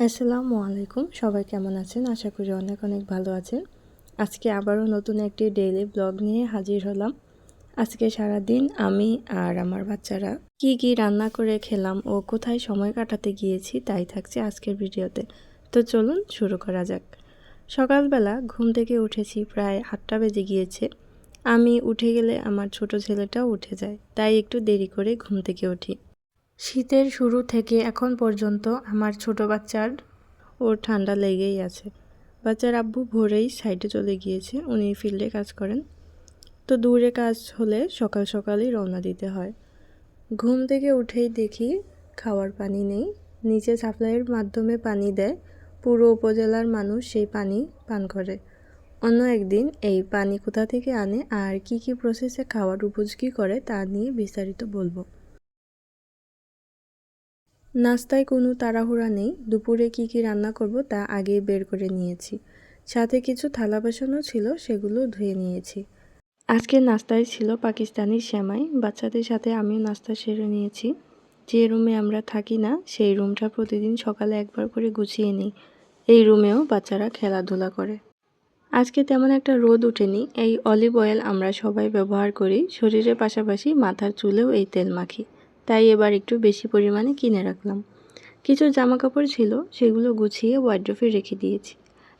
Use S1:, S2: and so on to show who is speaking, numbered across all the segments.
S1: আসসালামু আলাইকুম। সবাই কেমন আছেন? আশা করি অনেক অনেক ভালো আছেন। আজকে আবারও নতুন একটি ডেইলি ব্লগ নিয়ে হাজির হলাম। আজকে সারা দিন আমি আর আমার বাচ্চারা কি কি রান্না করে খেলাম ও কোথায় সময় কাটাতে গিয়েছি তাই থাকছে আজকের ভিডিওতে। তো চলুন শুরু করা যাক। সকালবেলা ঘুম থেকে উঠেছি, প্রায় আটটা বেজে গিয়েছে। আমি উঠে গেলে আমার ছোট ছেলেটাও উঠে যায়, তাই একটু দেরি করে ঘুম থেকে উঠি। শীতের শুরু থেকে এখন পর্যন্ত আমার ছোট বাচ্চার ওর ঠান্ডা লেগেই আছে। বাচ্চার আব্বু ভোরেই সাইডে চলে গিয়েছে, উনি ফিল্ডে কাজ করেন। তো দূরে কাজ হলে সকাল সকালই রওনা দিতে হয়। ঘুম থেকে উঠেই দেখি খাওয়ার পানি নেই। নিচে সাপ্লাইয়ের মাধ্যমে পানি দেয়। পুরো উপজেলার মানুষ সেই পানি পান করে। অন্য একদিন এই পানি কোথা থেকে আনে আর কি কি প্রসেসে খাওয়ার উপযোগী করে তা নিয়ে বিস্তারিত বলব। নাস্তায় কোনো তাড়াহুড়া নেই। দুপুরে কি কি রান্না করব তা আগেই বের করে নিয়েছি। সাথে কিছু থালা বাসনও ছিল, সেগুলো ধুয়ে নিয়েছি। আজকে নাস্তায় ছিল পাকিস্তানি শ্যামাই বাচ্চাদের সাথে আমিও নাস্তা সেরে নিয়েছি। যে রুমে আমরা থাকি না, সেই রুমটা প্রতিদিন সকালে একবার করে গুছিয়ে নিই। এই রুমেও বাচ্চারা খেলাধুলা করে। আজকে তেমন একটা রোদ উঠেনি। এই অলিভ অয়েল আমরা সবাই ব্যবহার করি। শরীরের পাশাপাশি মাথার চুলেও এই তেল মাখি। তাই এবার একটু বেশি পরিমাণে কিনে রাখলাম। কিছু জামা কাপড় ছিল, সেগুলো গুছিয়ে ওয়ার্ড্রফে রেখে দিয়েছি।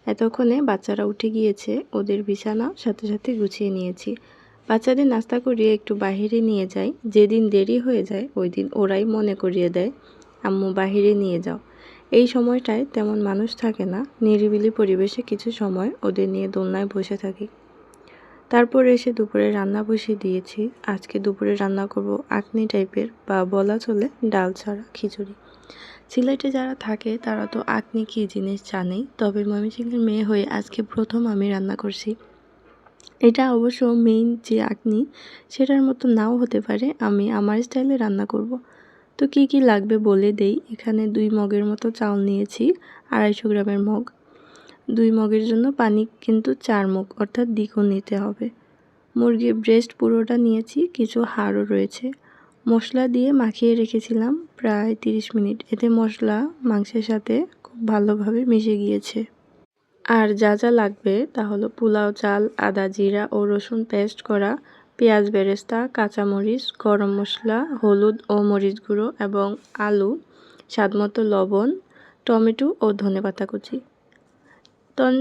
S1: এতক্ষণে বাচ্চারা উঠে গিয়েছে, ওদের বিছানা সাথে সাথে গুছিয়ে নিয়েছি। বাচ্চাদের নাস্তা করিয়ে একটু বাহিরে নিয়ে যাই। যেদিন দেরি হয়ে যায় ওই দিন ওরাই মনে করিয়ে দেয়, আম্মু বাহিরে নিয়ে যাও। এই সময়টায় তেমন মানুষ থাকে না, নিরিবিলি পরিবেশে কিছু সময় ওদের নিয়ে দোলনায় বসে থাকি। তারপর এসে দুপুরে রান্না বসিয়ে দিয়েছি। আজকে দুপুরে রান্না করব আকনি টাইপের বা বলা চলে ডাল ছাড়া খিচুড়ি। সিলেটে যারা থাকে, তারা তো আকনি কী জিনিস জানেই। তবে ময়মনসিংহের মেয়ে হয়ে আজকে প্রথম আমি রান্না করছি। এটা অবশ্য মেইন যে আকনি, সেটার মতো নাও হতে পারে। আমি আমার স্টাইলে রান্না করব। তো কি কি লাগবে বলে দেই। এখানে দুই মগের মতো চাউল নিয়েছি, আড়াইশো গ্রামের মগ। দুই মগের জন্য পানি কিন্তু চার মুখ অর্থাৎ দ্বিগুণ নিতে হবে। মুরগির ব্রেস্ট পুরোটা নিয়েছি, কিছু হাড়ও রয়েছে। মশলা দিয়ে মাখিয়ে রেখেছিলাম প্রায় 30 মিনিট। এতে মশলা মাংসের সাথে খুব ভালোভাবে মিশে গিয়েছে। আর যা যা লাগবে তা হলো পোলাও চাল, আদা জিরা ও রসুন পেস্ট করা, পেঁয়াজ বেরেস্তা, কাঁচামরিচ, গরম মশলা, হলুদ ও মরিচ গুঁড়ো এবং আলু, স্বাদমতো লবণ, টমেটো ও ধনেপাতা কুচি।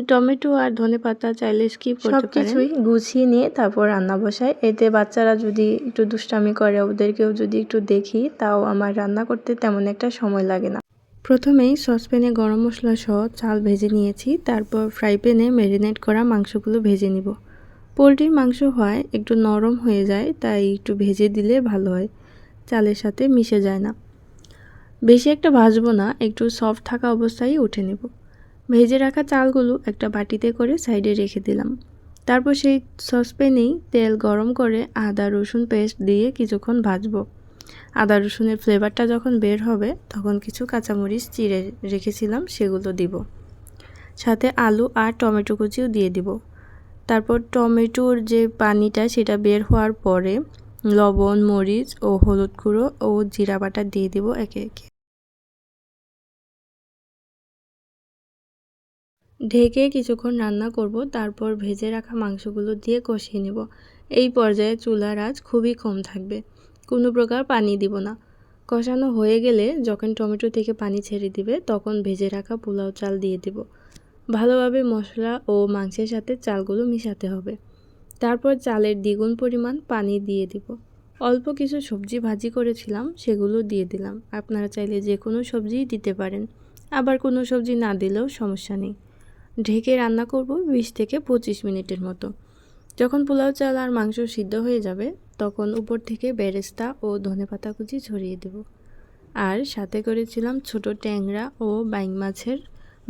S1: টমেটো আর ধনে পাতা চাইলে স্কিপ করতে কিছুই গুছিয়ে নিয়ে তারপর রান্না বসাই। এতে বাচ্চারা যদি একটু দুষ্টামি করে ওদেরকেও যদি একটু দেখি তাও আমার রান্না করতে তেমন একটা সময় লাগে না। প্রথমেই সসপ্যানে গরম মশলা সহ চাল ভেজে নিয়েছি। তারপর ফ্রাই প্যানে ম্যারিনেট করা মাংসগুলো ভেজে নিব। পোলট্রির মাংস হয় একটু নরম হয়ে যায় তাই একটু ভেজে দিলে ভালো হয়। চালের সাথে মিশে যায় না। বেশি একটা ভাজবো না একটু সফট থাকা অবস্থায় উঠে নেব। ভেজে রাখা চালগুলো একটা বাটিতে করে সাইডে রেখে দিলাম। তারপর সেই সসপ্যানেই তেল গরম করে আদা, রসুন পেস্ট দিয়ে কিছুক্ষণ ভাজবো। আদা, রসুনের ফ্লেভারটা যখন বের হবে, তখন কিছু কাঁচামরিচ চিড়ে রেখেছিলাম, সেগুলো দিব। সাথে আলু আর টমেটো কুচিও দিয়ে দিব। তারপর টমেটোর যে পানিটা, সেটা বের হওয়ার পরে লবণ, মরিচ ও হলুদ গুঁড়ো ও জিরা বাটা দিয়ে দিব একে একে। ঢেকে কিছুক্ষণ রান্না করব, তারপর ভেজে রাখা মাংসগুলো দিয়ে কষিয়ে নেব। এই পর্যায়ে চুলার আঁচ খুবই কম থাকবে। কোনো প্রকার পানি দিব না। কষানো হয়ে গেলে যখন টমেটো থেকে পানি ছেড়ে দিবে, তখন ভেজে রাখা পোলাও চাল দিয়ে দিব। ভালোভাবে মশলা ও মাংসের সাথে চালগুলো মিশাতে হবে। তারপর চালের দ্বিগুণ পরিমাণ পানি দিয়ে দিব। অল্প কিছু সবজি ভাজি করেছিলাম, সেগুলো দিয়ে দিলাম। আপনারা চাইলে যে কোনো সবজিই দিতে পারেন। আবার কোনো সবজি না দিলেও সমস্যা নেই। ঢেকে রান্না করব বিশ থেকে পঁচিশ মিনিটের মতো। যখন পোলাও চাল আর মাংস সিদ্ধ হয়ে যাবে, তখন উপর থেকে বেরেস্তা ও ধনেপাতা কুচি ছড়িয়ে দেব। আর সাথে করেছিলাম ছোট ট্যাংরা ও বাইং মাছের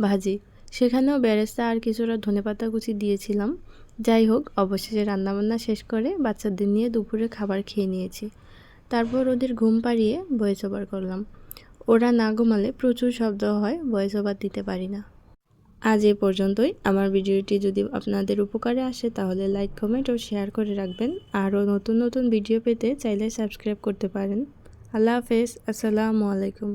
S1: ভাজি। সেখানেও বেরেস্তা আর কিছুটা ধনেপাতা কুচি দিয়েছিলাম। যাই হোক, অবশেষে রান্নাবান্না শেষ করে বাচ্চাদের নিয়ে দুপুরে খাবার খেয়ে নিয়েছি। তারপর ওদের ঘুম পাড়িয়ে ভয়েস ওভার করলাম। ওরা না ঘুমালে প্রচুর শব্দ হয় ভয়েস ওভার দিতে পারি না। আজ এ পর্যন্তই। আমার ভিডিওটি যদি আপনাদের উপকারে আসে, তাহলে লাইক কমেন্ট ও শেয়ার করে রাখবেন। আরও নতুন নতুন ভিডিও পেতে চাইলে সাবস্ক্রাইব করতে পারেন। আল্লাহ হাফেজ। আসসালামু আলাইকুম।